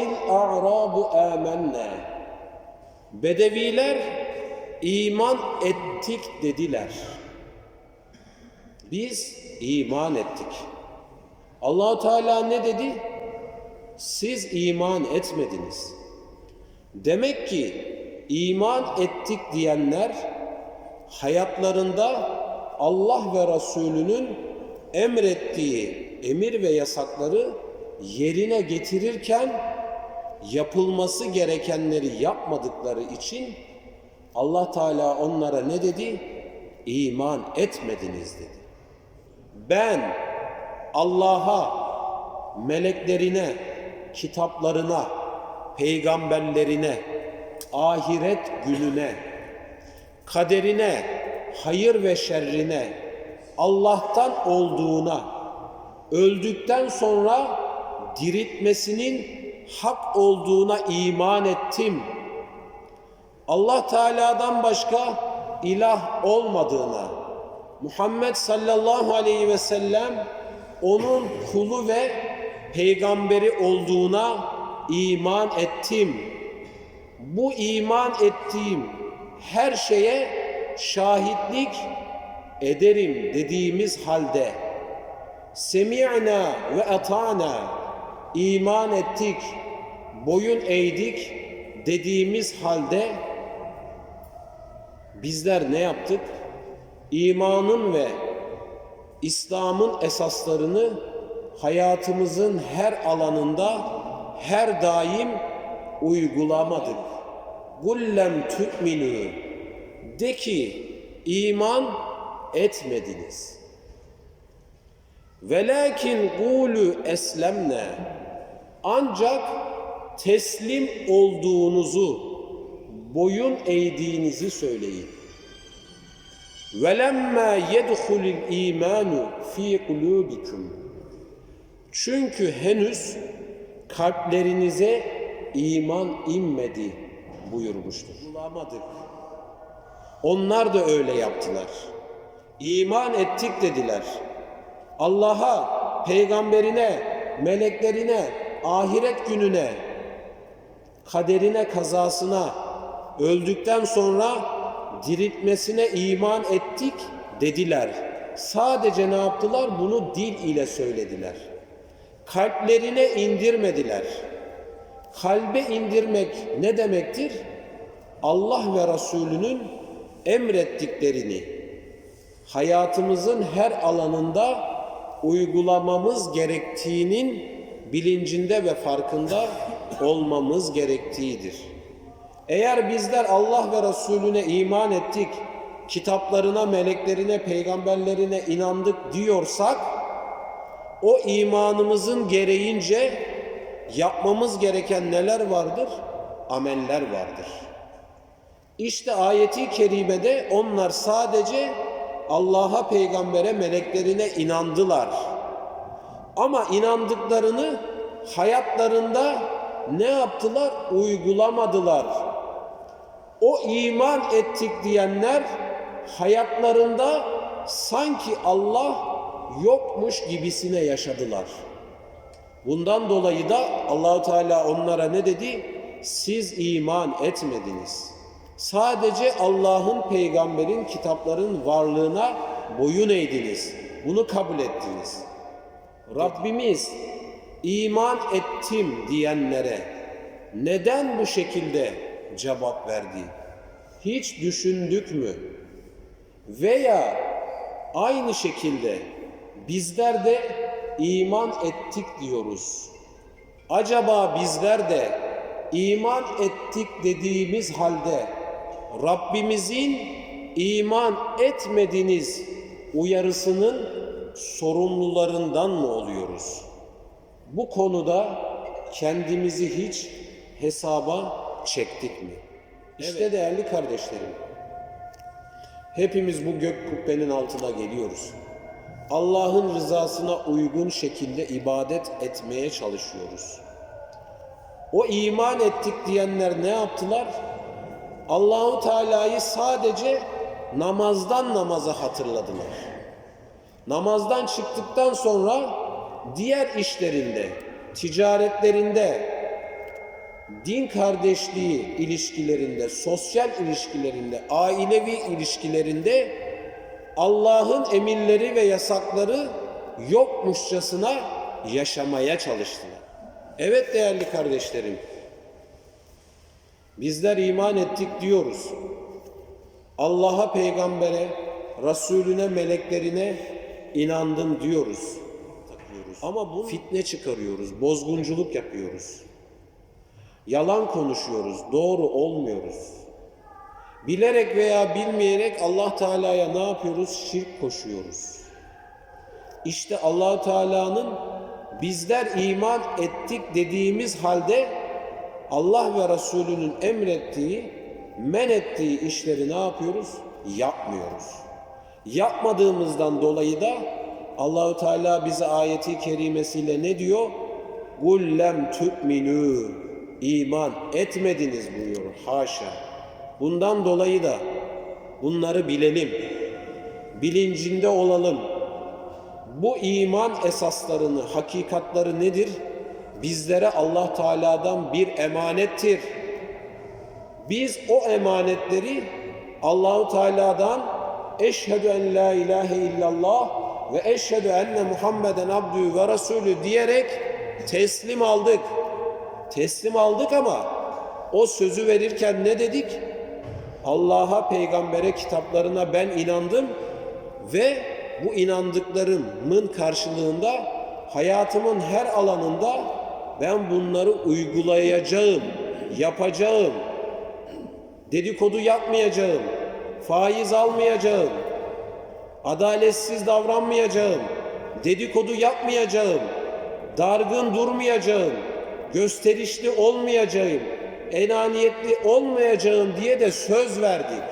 Arabu amenne. Bedeviler iman ettik dediler. Biz iman ettik. Allahu Teala ne dedi? Siz iman etmediniz. Demek ki iman ettik diyenler hayatlarında Allah ve Resulünün emrettiği emir ve yasakları yerine getirirken yapılması gerekenleri yapmadıkları için Allah Teala onlara ne dedi? İman etmediniz dedi. Ben Allah'a, meleklerine, kitaplarına, peygamberlerine, ahiret gününe, kaderine, hayır ve şerrine, Allah'tan olduğuna, öldükten sonra diriltmesinin hak olduğuna iman ettim. Allah Teala'dan başka ilah olmadığına, Muhammed sallallahu aleyhi ve sellem onun kulu ve peygamberi olduğuna iman ettim. Bu iman ettiğim her şeye şahitlik ederim dediğimiz halde semi'na ve atana iman ettik, boyun eğdik dediğimiz halde bizler ne yaptık? İmanın ve İslam'ın esaslarını hayatımızın her alanında her daim uygulamadık. Gullem tü'minü de ki iman etmediniz. Velakin gulu eslemne ancak teslim olduğunuzu, boyun eğdiğinizi söyleyin. وَلَمَّا يَدْخُلِ الْا۪يمَانُ ف۪ي قُلُوبِكُمْ Çünkü henüz kalplerinize iman inmedi buyurmuştur. Bulamadık. Onlar da öyle yaptılar. İman ettik dediler. Allah'a, peygamberine, meleklerine, ahiret gününe, kaderine, kazasına, öldükten sonra diriltmesine iman ettik dediler. Sadece ne yaptılar? Bunu dil ile söylediler. Kalplerine indirmediler. Kalbe indirmek ne demektir? Allah ve Resulünün emrettiklerini hayatımızın her alanında uygulamamız gerektiğinin bilincinde ve farkında olmamız gerektiğidir. Eğer bizler Allah ve Resulüne iman ettik, kitaplarına, meleklerine, peygamberlerine inandık diyorsak, o imanımızın gereğince yapmamız gereken neler vardır? Ameller vardır. İşte ayeti kerimede onlar sadece Allah'a, peygambere, meleklerine inandılar. Ama inandıklarını hayatlarında ne yaptılar? Uygulamadılar. O iman ettik diyenler hayatlarında sanki Allah yokmuş gibisine yaşadılar. Bundan dolayı da Allahu Teala onlara ne dedi? Siz iman etmediniz. Sadece Allah'ın, peygamberin, kitapların varlığına boyun eğdiniz. Bunu kabul ettiniz. Rabbimiz iman ettim diyenlere neden bu şekilde cevap verdi? Hiç düşündük mü? Veya aynı şekilde bizler de iman ettik diyoruz. Acaba bizler de iman ettik dediğimiz halde Rabbimizin iman etmediniz uyarısının sorumlularından mı oluyoruz? Bu konuda kendimizi hiç hesaba çektik mi? İşte değerli kardeşlerim, hepimiz bu gök kubbenin altına geliyoruz. Allah'ın rızasına uygun şekilde ibadet etmeye çalışıyoruz. O iman ettik diyenler ne yaptılar? Allahu Teala'yı sadece namazdan namaza hatırladılar. Namazdan çıktıktan sonra diğer işlerinde, ticaretlerinde, din kardeşliği ilişkilerinde, sosyal ilişkilerinde, ailevi ilişkilerinde Allah'ın emirleri ve yasakları yokmuşçasına yaşamaya çalıştılar. Evet değerli kardeşlerim, bizler iman ettik diyoruz. Allah'a, peygambere, Resulüne, meleklerine inandım diyoruz. Takıyoruz. Ama bu fitne çıkarıyoruz, bozgunculuk yapıyoruz. Yalan konuşuyoruz, doğru olmuyoruz. Bilerek veya bilmeyerek Allah Teala'ya ne yapıyoruz? Şirk koşuyoruz. İşte Allah Teala'nın bizler iman ettik dediğimiz halde Allah ve Resulünün emrettiği, men ettiği işleri ne yapıyoruz? Yapmıyoruz. Yapmadığımızdan dolayı da Allahu Teala bize ayeti kerimesiyle ne diyor? "Kul lem tu'minu" iman etmediniz buyuruyor. Haşa. Bundan dolayı da bunları bilelim. Bilincinde olalım. Bu iman esaslarını, hakikatları nedir? Bizlere Allah Teala'dan bir emanettir. Biz o emanetleri Allahu Teala'dan eşhedü en la ilahe illallah ve eşhedü enne Muhammeden abdü ve resulü diyerek teslim aldık. Teslim aldık ama o sözü verirken ne dedik? Allah'a, peygambere, kitaplarına ben inandım ve bu inandıklarımın karşılığında hayatımın her alanında ben bunları uygulayacağım, yapacağım. Dedikodu yapmayacağım, faiz almayacağım, adaletsiz davranmayacağım, dedikodu yapmayacağım, dargın durmayacağım, gösterişli olmayacağım, enaniyetli olmayacağım diye de söz verdik.